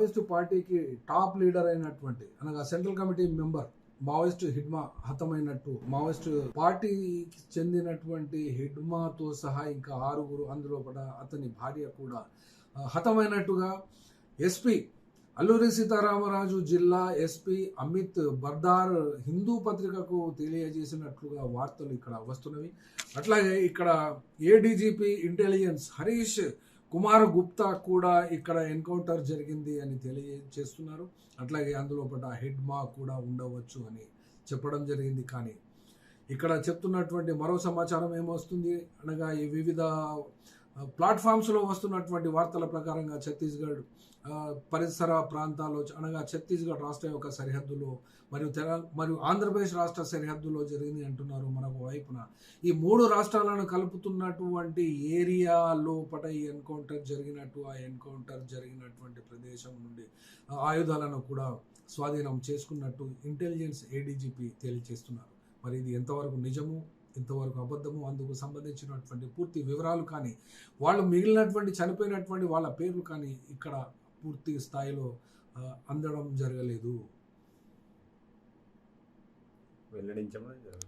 Maoist పార్టీకి top leader అయినటువంటి అనగా central committee member Maoist Hidma హతమైనట్టు Maoist పార్టీకి చెందినటువంటి హిడ్మాతో సహా ఇంకా ఆరుగురు అందులో కూడా అతని భార్య కూడా హతమైనట్టుగా ఎస్పీ అల్లూరి సీతారామరాజు జిల్లా ఎస్పీ అమిత్ బర్దార్ హిందూ పత్రికకు తెలియజేసినట్లుగా వార్తలు ఇక్కడ వస్తున్నవి. అట్లాగే ఇక్కడ ఏడీజీపీ ఇంటెలిజెన్స్ హరీష్ కుమార్ గుప్తా కూడా ఇక్కడ ఎన్కౌంటర్ జరిగింది అని తెలియజేస్తున్నారు అట్లాగే అందులో పడ్డ హెడ్ మా కూడా ఉండవచ్చు అని చెప్పడం జరిగింది. కానీ ఇక్కడ చెప్తున్నటువంటి మరో సమాచారం ఏమొస్తుంది? అనగా ఈ వివిధ ప్లాట్ఫామ్స్లో వస్తున్నటువంటి వార్తల ప్రకారంగా ఛత్తీస్గఢ్ పరిసర ప్రాంతాల్లో అనగా ఛత్తీస్గఢ్ రాష్ట్ర యొక్క సరిహద్దులో మరియు తెల మరియు ఆంధ్రప్రదేశ్ రాష్ట్ర సరిహద్దులో జరిగింది అంటున్నారు మనకు వైపున. ఈ మూడు రాష్ట్రాలను కలుపుతున్నటువంటి ఏరియా లోపల ఈ ఎన్కౌంటర్ జరిగినట్టు ఆ ఎన్కౌంటర్ జరిగినటువంటి ప్రదేశం నుండి ఆయుధాలను కూడా స్వాధీనం చేసుకున్నట్టు ఇంటెలిజెన్స్ ఏడీజీపీ తేల్చేస్తున్నారు మరి ఇది ఎంతవరకు నిజము? ఇంతవరకు అబద్ధము అందుకు సంబంధించినటువంటి పూర్తి వివరాలు కానీ వాళ్ళు మిగిలినటువంటి చనిపోయినటువంటి వాళ్ళ పేర్లు కానీ ఇక్కడ పూర్తి స్థాయిలో అందడం జరగలేదు. వెల్లడించడం